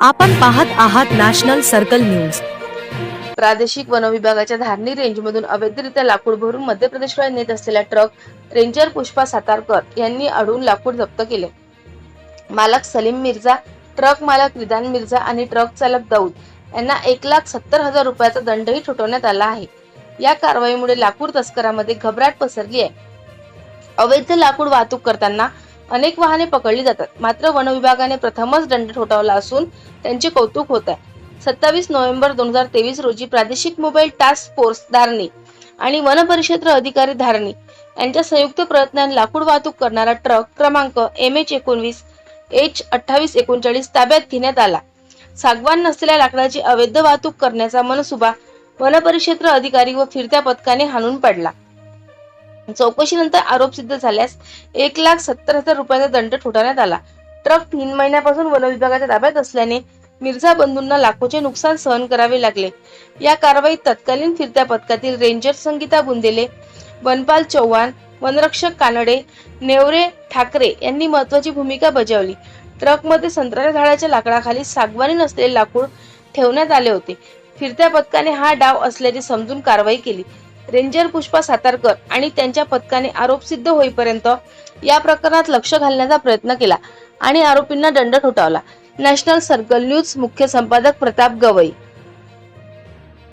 आपण पाहत आहात नॅशनल सर्कल न्यूज. प्रादेशिक वन विभागाच्या धारणी रेंजमधून अवैधरित्या लाकूड भरून मध्य प्रदेशकडे नेत असलेला ट्रक रेंजर पुष्पा सातारकर यांनी अडून लाकूड जप्त केले. मालक सलीम मिर्झा ट्रक मालक विधान मिर्झा आणि ट्रक चालक दाऊद यांना एक लाख सत्तर हजार रुपयाचा दंडही ठोठवण्यात आला आहे. या कारवाईमुळे लाकूड तस्करामध्ये घबराट पसरली आहे. अवैध लाकूड वाहतूक करताना अनेक वाहने पकडली जातात. मात्र वनविभागाने प्रथमच दंड ठोठावला असून त्यांचे कौतुक होत आहे. सत्तावीस नोव्हेंबर दोन हजार तेवीस रोजी प्रादेशिक मोबाईल टास्क फोर्स धारणी आणि वन परिक्षेत्र अधिकारी धारणी यांच्या संयुक्त प्रयत्नाने लाकूड वाहतूक करणारा ट्रक क्रमांक एम एच एकोणवीस एच अठ्ठावीस एकोणचाळीस ताब्यात घेण्यात आला. सागवान नसलेल्या लाकडाची अवैध वाहतूक करण्याचा मनसुबा वनपरिक्षेत्र अधिकारी व फिरत्या पथकाने हाणून पाडला. चौकशीनंतर आरोप सिद्ध झाल्यास एक लाख सत्तर हजार रुपयाचा दंड ठोठावण्यात आला. ट्रक तीन महिन्यापासून वन विभागाच्या ताब्यात असल्याने मिर्झा बंधूंना लाखोचे नुकसान सहन करावे लागले. या कारवाईत तत्कालीन फिरत्या पथकातील रेंजर संगीता बुंदेले वनपाल चव्हाण वनरक्षक कानडे नेवरे ठाकरे यांनी महत्वाची भूमिका बजावली. ट्रकमध्ये संत्र्याच्या झाडाच्या लाकडाखाली सागवानी नसलेले लाकूड ठेवण्यात आले होते. फिरत्या पथकाने हा डाव असल्याचे समजून कारवाई केली. रेंजर पुष्पा सातारकर आणि त्यांच्या पथकाने आरोप सिद्ध होईपर्यंत या प्रकरणात लक्ष घालण्याचा प्रयत्न केला आणि आरोपींना दंड ठोठावला. नॅशनल सर्कल न्यूज मुख्य संपादक प्रताप गवई